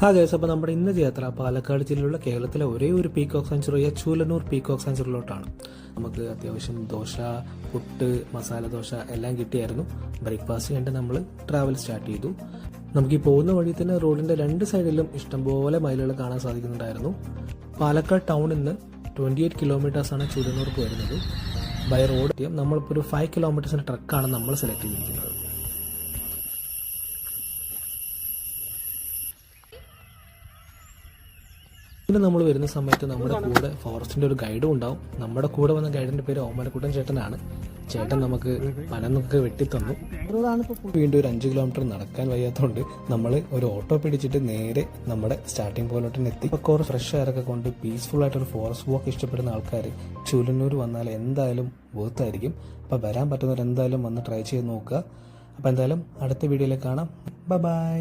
ഹാ ഗൈസ് അപ്പോൾ നമ്മുടെ ഇന്നത്തെ യാത്ര പാലക്കാട് ജില്ലയിലുള്ള കേരളത്തിലെ ഒരേ ഒരു പീക്കോക്ക് സെഞ്ചുറിയ ചൂലന്നൂർ പീക്കോക്ക് സെഞ്ചുറിയിലോട്ടാണ് നമുക്ക് അത്യാവശ്യം ദോശ പുട്ട് മസാല ദോശ എല്ലാം കിട്ടിയായിരുന്നു. ബ്രേക്ക്ഫാസ്റ്റ് കണ്ട് നമ്മൾ ട്രാവൽ സ്റ്റാർട്ട് ചെയ്തു. നമുക്ക് ഈ പോകുന്ന വഴി തന്നെ റോഡിന്റെ രണ്ട് സൈഡിലും ഇഷ്ടംപോലെ മയിലുകൾ കാണാൻ സാധിക്കുന്നുണ്ടായിരുന്നു. പാലക്കാട് ടൗണിൽ നിന്ന് ട്വന്റി എയ്റ്റ് കിലോമീറ്റേഴ്സാണ് ചൂലന്നൂർക്ക് വരുന്നത്. ബൈ റോഡ് നമ്മളിപ്പോൾ ഒരു ഫൈവ് കിലോമീറ്റേഴ്സിന്റെ ട്രക്കാണ് നമ്മൾ സെലക്ട് ചെയ്തിരിക്കുന്നത്. പിന്നെ നമ്മൾ വരുന്ന സമയത്ത് നമ്മുടെ കൂടെ ഫോറസ്റ്റിന്റെ ഒരു ഗൈഡും ഉണ്ടാവും. നമ്മുടെ കൂടെ വന്ന ഗൈഡിന്റെ പേര് ഓമനക്കുട്ടൻ ചേട്ടനാണ്. ചേട്ടൻ നമുക്ക് പനന്നൊക്കെ വെട്ടിത്തന്നു. വീണ്ടും ഒരു അഞ്ച് കിലോമീറ്റർ നടക്കാൻ വയ്യാത്തതുകൊണ്ട് നമ്മൾ ഒരു ഓട്ടോ പിടിച്ചിട്ട് നേരെ നമ്മുടെ സ്റ്റാർട്ടിംഗ് പോയിന്റോട്ട് എത്തി ഇപ്പോൾ കുറേ ഫ്രഷ് എയറൊക്കെ കൊണ്ട് പീസ്ഫുൾ ആയിട്ട് ഒരു ഫോറസ്റ്റ് വാക്ക് ഇഷ്ടപ്പെടുന്ന ആൾക്കാർ ചുലന്നൂർ വന്നാൽ എന്തായാലും വേർത്തായിരിക്കും അപ്പോൾ വരാൻ പറ്റുന്നവർ എന്തായാലും വന്ന് ട്രൈ ചെയ്ത് നോക്കുക. അപ്പോൾ എന്തായാലും അടുത്ത വീഡിയോയിൽ കാണാം. ബൈ